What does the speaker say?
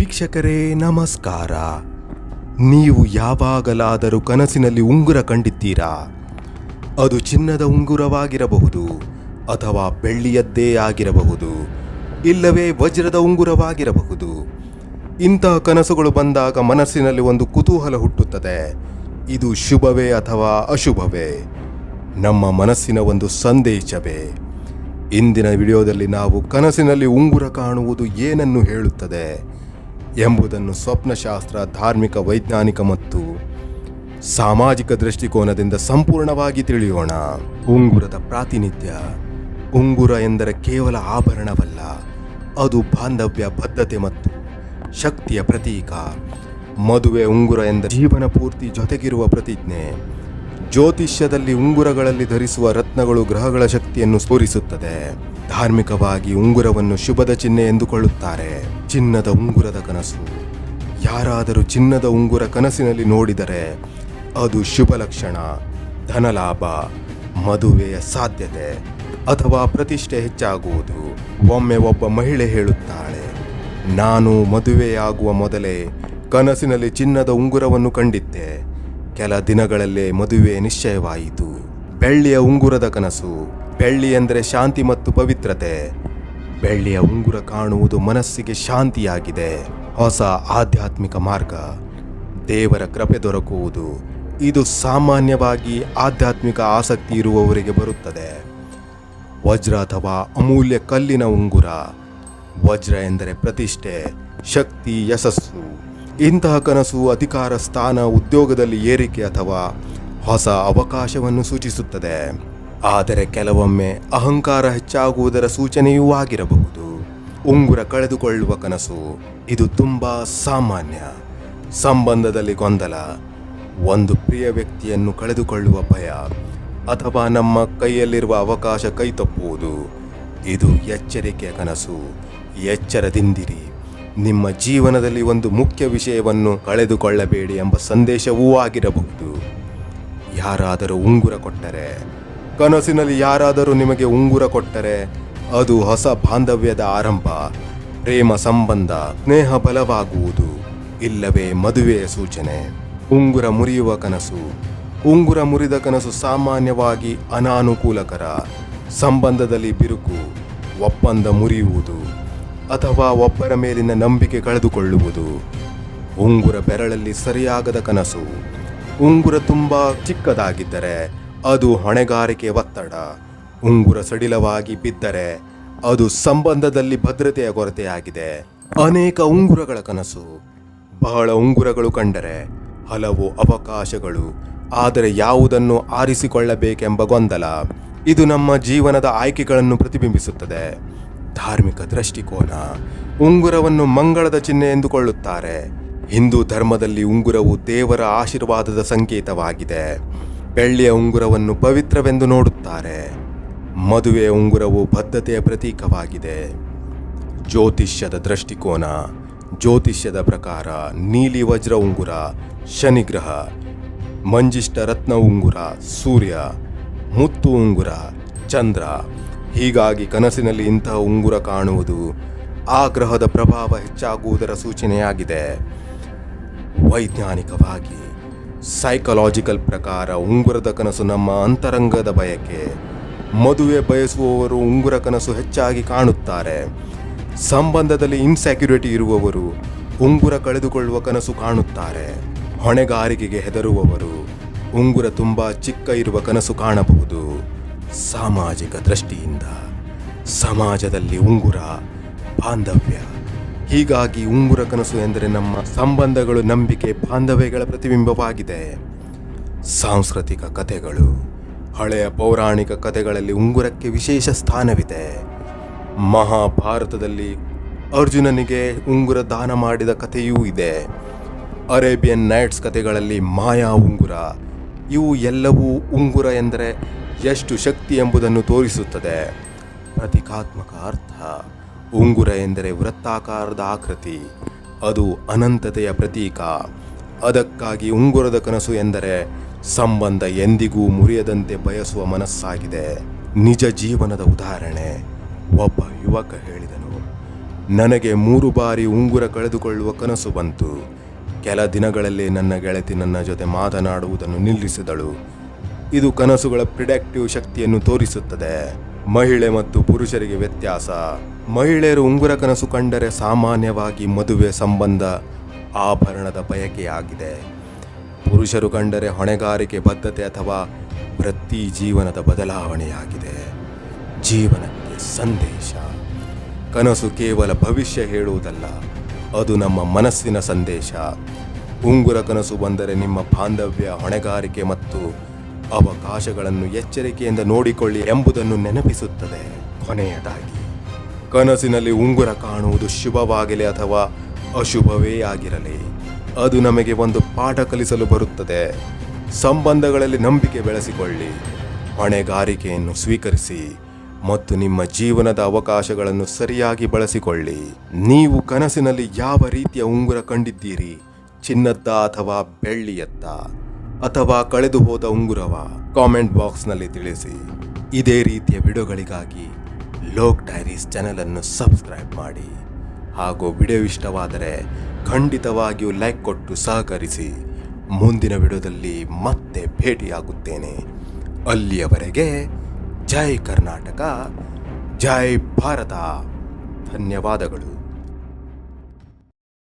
ವೀಕ್ಷಕರೇ, ನಮಸ್ಕಾರ. ನೀವು ಯಾವಾಗಲಾದರೂ ಕನಸಿನಲ್ಲಿ ಉಂಗುರ ಕಂಡಿದ್ದೀರಾ? ಅದು ಚಿನ್ನದ ಉಂಗುರವಾಗಿರಬಹುದು ಅಥವಾ ಬೆಳ್ಳಿಯದ್ದೇ ಆಗಿರಬಹುದು, ಇಲ್ಲವೇ ವಜ್ರದ ಉಂಗುರವಾಗಿರಬಹುದು. ಇಂತಹ ಕನಸುಗಳು ಬಂದಾಗ ಮನಸ್ಸಿನಲ್ಲಿ ಒಂದು ಕುತೂಹಲ ಹುಟ್ಟುತ್ತದೆ. ಇದು ಶುಭವೇ ಅಥವಾ ಅಶುಭವೇ? ನಮ್ಮ ಮನಸ್ಸಿನ ಒಂದು ಸಂದೇಶವೇ? ಇಂದಿನ ವಿಡಿಯೋದಲ್ಲಿ ನಾವು ಕನಸಿನಲ್ಲಿ ಉಂಗುರ ಕಾಣುವುದು ಏನನ್ನು ಹೇಳುತ್ತದೆ? ಎಂಬುದನ್ನು ಸ್ವಪ್ನಶಾಸ್ತ್ರ, ಧಾರ್ಮಿಕ, ವೈಜ್ಞಾನಿಕ ಮತ್ತು ಸಾಮಾಜಿಕ ದೃಷ್ಟಿಕೋನದಿಂದ ಸಂಪೂರ್ಣವಾಗಿ ತಿಳಿಯೋಣ. ಉಂಗುರದ ಪ್ರಾತಿನಿಧ್ಯ. ಉಂಗುರ ಎಂದರೆ ಕೇವಲ ಆಭರಣವಲ್ಲ, ಅದು ಬಾಂಧವ್ಯ, ಬದ್ಧತೆ ಮತ್ತು ಶಕ್ತಿಯ ಪ್ರತೀಕ. ಮದುವೆ ಉಂಗುರ ಎಂದರೆ ಜೀವನ ಪೂರ್ತಿ ಜೊತೆಗಿರುವ ಪ್ರತಿಜ್ಞೆ. ಜ್ಯೋತಿಷ್ಯದಲ್ಲಿ ಉಂಗುರಗಳಲ್ಲಿ ಧರಿಸುವ ರತ್ನಗಳು ಗ್ರಹಗಳ ಶಕ್ತಿಯನ್ನು ಸ್ಫೋರಿಸುತ್ತದೆ. ಧಾರ್ಮಿಕವಾಗಿ ಉಂಗುರವನ್ನು ಶುಭದ ಚಿಹ್ನೆ ಎಂದುಕೊಳ್ಳುತ್ತಾರೆ. ಚಿನ್ನದ ಉಂಗುರದ ಕನಸು. ಯಾರಾದರೂ ಚಿನ್ನದ ಉಂಗುರ ಕನಸಿನಲ್ಲಿ ನೋಡಿದರೆ ಅದು ಶುಭ ಲಕ್ಷಣ, ಧನಲಾಭ, ಮದುವೆಯ ಸಾಧ್ಯತೆ ಅಥವಾ ಪ್ರತಿಷ್ಠೆ ಹೆಚ್ಚಾಗುವುದು. ಒಮ್ಮೆ ಒಬ್ಬ ಮಹಿಳೆ ಹೇಳುತ್ತಾಳೆ, ನಾನು ಮದುವೆಯಾಗುವ ಮೊದಲೇ ಕನಸಿನಲ್ಲಿ ಚಿನ್ನದ ಉಂಗುರವನ್ನು ಕಂಡಿದ್ದೆ. ಕೆಲ ದಿನಗಳಲ್ಲೇ ಮದುವೆ ನಿಶ್ಚಯವಾಯಿತು. ಬೆಳ್ಳಿಯ ಉಂಗುರದ ಕನಸು, ಬೆಳ್ಳಿ ಎಂದರೆ ಶಾಂತಿ ಮತ್ತು ಪವಿತ್ರತೆ. ಬೆಳ್ಳಿಯ ಉಂಗುರ ಕಾಣುವುದು ಮನಸ್ಸಿಗೆ ಶಾಂತಿಯಾಗಿದೆ. ಹೊಸ ಆಧ್ಯಾತ್ಮಿಕ ಮಾರ್ಗ. ದೇವರ ಕೃಪೆ ದೊರಕುವುದು. ಇದು ಸಾಮಾನ್ಯವಾಗಿ ಆಧ್ಯಾತ್ಮಿಕ ಆಸಕ್ತಿ ಇರುವವರಿಗೆ ಬರುತ್ತದೆ. ವಜ್ರ ಅಥವಾ ಅಮೂಲ್ಯ ಕಲ್ಲಿನ ಉಂಗುರ. ವಜ್ರ ಎಂದರೆ ಪ್ರತಿಷ್ಠೆ, ಶಕ್ತಿ, ಯಶಸ್ಸು. ಇಂತಹ ಕನಸು ಅಧಿಕಾರ ಸ್ಥಾನ ಉದ್ಯೋಗದಲ್ಲಿ ಏರಿಕೆ ಅಥವಾ ಹೊಸ ಅವಕಾಶವನ್ನು ಸೂಚಿಸುತ್ತದೆ. ಆದರೆ ಕೆಲವೊಮ್ಮೆ ಅಹಂಕಾರ ಹೆಚ್ಚಾಗುವುದರ ಸೂಚನೆಯೂ ಆಗಿರಬಹುದು. ಉಂಗುರ ಕಳೆದುಕೊಳ್ಳುವ ಕನಸು, ಇದು ತುಂಬಾ ಸಾಮಾನ್ಯ. ಸಂಬಂಧದಲ್ಲಿ ಗೊಂದಲ, ಒಂದು ಪ್ರಿಯ ವ್ಯಕ್ತಿಯನ್ನು ಕಳೆದುಕೊಳ್ಳುವ ಭಯ, ಅಥವಾ ನಮ್ಮ ಕೈಯಲ್ಲಿರುವ ಅವಕಾಶ ಕೈತಪ್ಪುವುದು, ಇದು ಎಚ್ಚರಿಕೆಯ ಕನಸು, ಎಚ್ಚರದಿಂದಿರಿ. ನಿಮ್ಮ ಜೀವನದಲ್ಲಿ ಒಂದು ಮುಖ್ಯ ವಿಷಯವನ್ನು ಕಳೆದುಕೊಳ್ಳಬೇಡಿ ಎಂಬ ಸಂದೇಶವೂ ಆಗಿರಬಹುದು. ಯಾರಾದರೂ ಉಂಗುರ ಕೊಟ್ಟರೆ, ಕನಸಿನಲ್ಲಿ ಯಾರಾದರೂ ನಿಮಗೆ ಉಂಗುರ ಕೊಟ್ಟರೆ, ಅದು ಹೊಸ ಬಾಂಧವ್ಯದ ಆರಂಭ, ಪ್ರೇಮ ಸಂಬಂಧ, ಸ್ನೇಹ ಬಲವಾಗುವುದು, ಇಲ್ಲವೇ ಮದುವೆಯ ಸೂಚನೆ. ಉಂಗುರ ಮುರಿಯುವ ಕನಸು, ಉಂಗುರ ಮುರಿದ ಕನಸು ಸಾಮಾನ್ಯವಾಗಿ ಅನಾನುಕೂಲಕರ, ಸಂಬಂಧದಲ್ಲಿ ಬಿರುಕು, ಒಪ್ಪಂದ ಮುರಿಯುವುದು. ಅಥವಾ ಒಬ್ಬರ ಮೇಲಿನ ನಂಬಿಕೆ ಕಳೆದುಕೊಳ್ಳುವುದು. ಉಂಗುರ ಬೆರಳಲ್ಲಿ ಸರಿಯಾಗದ ಕನಸು. ಉಂಗುರ ತುಂಬ ಚಿಕ್ಕದಾಗಿದ್ದರೆ ಅದು ಹೊಣೆಗಾರಿಕೆ ಒತ್ತಡ. ಉಂಗುರ ಸಡಿಲವಾಗಿ ಬಿದ್ದರೆ ಅದು ಸಂಬಂಧದಲ್ಲಿ ಭದ್ರತೆಯ ಕೊರತೆಯಾಗಿದೆ. ಅನೇಕ ಉಂಗುರಗಳ ಕನಸು. ಬಹಳ ಉಂಗುರಗಳು ಕಂಡರೆ ಹಲವು ಅವಕಾಶಗಳು. ಆದರೆ ಯಾವುದನ್ನು ಆರಿಸಿಕೊಳ್ಳಬೇಕೆಂಬ ಗೊಂದಲ. ಇದು ನಮ್ಮ ಜೀವನದ ಆಯ್ಕೆಗಳನ್ನು ಪ್ರತಿಬಿಂಬಿಸುತ್ತದೆ. ಧಾರ್ಮಿಕ ದೃಷ್ಟಿಕೋನ. ಉಂಗುರವನ್ನು ಮಂಗಳದ ಚಿಹ್ನೆ ಎಂದುಕೊಳ್ಳುತ್ತಾರೆ. ಹಿಂದೂ ಧರ್ಮದಲ್ಲಿ ಉಂಗುರವು ದೇವರ ಆಶೀರ್ವಾದದ ಸಂಕೇತವಾಗಿದೆ. ಬೆಳ್ಳಿಯ ಉಂಗುರವನ್ನು ಪವಿತ್ರವೆಂದು ನೋಡುತ್ತಾರೆ. ಮದುವೆಯ ಉಂಗುರವು ಬದ್ಧತೆಯ ಪ್ರತೀಕವಾಗಿದೆ. ಜ್ಯೋತಿಷ್ಯದ ದೃಷ್ಟಿಕೋನ. ಜ್ಯೋತಿಷ್ಯದ ಪ್ರಕಾರ ನೀಲಿ ವಜ್ರ ಉಂಗುರ, ಶನಿಗ್ರಹ, ಮಂಜಿಷ್ಟ ರತ್ನ ಉಂಗುರ, ಸೂರ್ಯ, ಮುತ್ತು ಉಂಗುರ, ಚಂದ್ರ ಹೀಗಾಗಿ ಕನಸಿನಲ್ಲಿ ಇಂತಹ ಉಂಗುರ ಕಾಣುವುದು ಆ ಗ್ರಹದ ಪ್ರಭಾವ ಹೆಚ್ಚಾಗುವುದರ ಸೂಚನೆಯಾಗಿದೆ. ವೈಜ್ಞಾನಿಕವಾಗಿ ಸೈಕಲಾಜಿಕಲ್ ಪ್ರಕಾರ ಉಂಗುರದ ಕನಸು ನಮ್ಮ ಅಂತರಂಗದ ಬಯಕೆ. ಮದುವೆ ಬಯಸುವವರು ಉಂಗುರ ಕನಸು ಹೆಚ್ಚಾಗಿ ಕಾಣುತ್ತಾರೆ. ಸಂಬಂಧದಲ್ಲಿ ಇನ್ಸೆಕ್ಯೂರಿಟಿ ಇರುವವರು ಉಂಗುರ ಕಳೆದುಕೊಳ್ಳುವ ಕನಸು ಕಾಣುತ್ತಾರೆ. ಹೊಣೆಗಾರಿಕೆಗೆ ಹೆದರುವವರು ಉಂಗುರ ತುಂಬ ಚಿಕ್ಕ ಇರುವ ಕನಸು ಕಾಣಬಹುದು. ಸಾಮಾಜಿಕ ದೃಷ್ಟಿಯಿಂದ ಸಮಾಜದಲ್ಲಿ ಉಂಗುರ, ಬಾಂಧವ್ಯ. ಹೀಗಾಗಿ ಉಂಗುರ ಕನಸು ಎಂದರೆ ನಮ್ಮ ಸಂಬಂಧಗಳು ನಂಬಿಕೆ, ಬಾಂಧವ್ಯಗಳ ಪ್ರತಿಬಿಂಬವಾಗಿದೆ. ಸಾಂಸ್ಕೃತಿಕ ಕಥೆಗಳು, ಹಳೆಯ ಪೌರಾಣಿಕ ಕಥೆಗಳಲ್ಲಿ ಉಂಗುರಕ್ಕೆ ವಿಶೇಷ ಸ್ಥಾನವಿದೆ. ಮಹಾಭಾರತದಲ್ಲಿ ಅರ್ಜುನನಿಗೆ ಉಂಗುರ ದಾನ ಮಾಡಿದ ಕಥೆಯೂ ಇದೆ. ಅರೇಬಿಯನ್ ನೈಟ್ಸ್ ಕಥೆಗಳಲ್ಲಿ ಮಾಯಾ ಉಂಗುರ. ಇವು ಎಲ್ಲವೂ ಉಂಗುರ ಎಂದರೆ ಎಷ್ಟು ಶಕ್ತಿ ಎಂಬುದನ್ನು ತೋರಿಸುತ್ತದೆ. ಪ್ರತೀಕಾತ್ಮಕ ಅರ್ಥ, ಉಂಗುರ ಎಂದರೆ ವೃತ್ತಾಕಾರದ ಆಕೃತಿ, ಅದು ಅನಂತತೆಯ ಪ್ರತೀಕ. ಅದಕ್ಕಾಗಿ ಉಂಗುರದ ಕನಸು ಎಂದರೆ ಸಂಬಂಧ ಎಂದಿಗೂ ಮುರಿಯದಂತೆ ಬಯಸುವ ಮನಸ್ಸಾಗಿದೆ. ನಿಜ ಜೀವನದ ಉದಾಹರಣೆ. ಒಬ್ಬ ಯುವಕ ಹೇಳಿದನು, ನನಗೆ ಮೂರು ಬಾರಿ ಉಂಗುರ ಕಳೆದುಕೊಳ್ಳುವ ಕನಸು ಬಂತು. ಕೆಲ ದಿನಗಳಲ್ಲಿ ನನ್ನ ಗೆಳತಿ ನನ್ನ ಜೊತೆ ಮಾತನಾಡುವುದನ್ನು ನಿಲ್ಲಿಸಿದಳು. ಇದು ಕನಸುಗಳ ಪ್ರಿಡಕ್ಟಿವ್ ಶಕ್ತಿಯನ್ನು ತೋರಿಸುತ್ತದೆ. ಮಹಿಳೆ ಮತ್ತು ಪುರುಷರಿಗೆ ವ್ಯತ್ಯಾಸ. ಮಹಿಳೆಯರು ಉಂಗುರ ಕನಸು ಕಂಡರೆ ಸಾಮಾನ್ಯವಾಗಿ ಮದುವೆ ಸಂಬಂಧ ಆಭರಣದ ಬಯಕೆಯಾಗಿದೆ ಪುರುಷರು ಕಂಡರೆ ಹೊಣೆಗಾರಿಕೆ ಬದ್ಧತೆ ಅಥವಾ ವೃತ್ತಿ ಜೀವನದ ಬದಲಾವಣೆಯಾಗಿದೆ. ಜೀವನಕ್ಕೆ ಸಂದೇಶ. ಕನಸು ಕೇವಲ ಭವಿಷ್ಯ ಹೇಳುವುದಲ್ಲ, ಅದು ನಮ್ಮ ಮನಸ್ಸಿನ ಸಂದೇಶ. ಉಂಗುರ ಕನಸು ಬಂದರೆ ನಿಮ್ಮ ಬಾಂಧವ್ಯ, ಹೊಣೆಗಾರಿಕೆ ಮತ್ತು ಅವಕಾಶಗಳನ್ನು ಎಚ್ಚರಿಕೆಯಿಂದ ನೋಡಿಕೊಳ್ಳಿ ಎಂಬುದನ್ನು ನೆನಪಿಸುತ್ತದೆ. ಕೊನೆಯದಾಗಿ, ಕನಸಿನಲ್ಲಿ ಉಂಗುರ ಕಾಣುವುದು ಶುಭವಾಗಲಿ ಅಥವಾ ಅಶುಭವೇ ಆಗಿರಲಿ, ಅದು ನಮಗೆ ಒಂದು ಪಾಠ ಕಲಿಸಲು ಬರುತ್ತದೆ. ಸಂಬಂಧಗಳಲ್ಲಿ ನಂಬಿಕೆ ಬೆಳೆಸಿಕೊಳ್ಳಿ, ಹೊಣೆಗಾರಿಕೆಯನ್ನು ಸ್ವೀಕರಿಸಿ ಮತ್ತು ನಿಮ್ಮ ಜೀವನದ ಅವಕಾಶಗಳನ್ನು ಸರಿಯಾಗಿ ಬಳಸಿಕೊಳ್ಳಿ. ನೀವು ಕನಸಿನಲ್ಲಿ ಯಾವ ರೀತಿಯ ಉಂಗುರ ಕಂಡಿದ್ದೀರಿ? ಚಿನ್ನದ್ದ ಅಥವಾ ಬೆಳ್ಳಿಯತ್ತ ಅಥವಾ ಕಳೆದು ಹೋದ ಉಂಗುರವ ಕಾಮೆಂಟ್ ಬಾಕ್ಸ್ನಲ್ಲಿ ತಿಳಿಸಿ. ಇದೇ ರೀತಿಯ ವಿಡಿಯೋಗಳಿಗಾಗಿ ಲೋಕ್ ಡೈರೀಸ್ ಚಾನಲನ್ನು ಸಬ್ಸ್ಕ್ರೈಬ್ ಮಾಡಿ. ಹಾಗೂ ವಿಡಿಯೋ ಇಷ್ಟವಾದರೆ ಖಂಡಿತವಾಗಿಯೂ ಲೈಕ್ ಕೊಟ್ಟು ಸಹಕರಿಸಿ. ಮುಂದಿನ ವಿಡಿಯೋದಲ್ಲಿ ಮತ್ತೆ ಭೇಟಿಯಾಗುತ್ತೇನೆ. ಅಲ್ಲಿಯವರೆಗೆ ಜೈ ಕರ್ನಾಟಕ, ಜೈ ಭಾರತ. ಧನ್ಯವಾದಗಳು.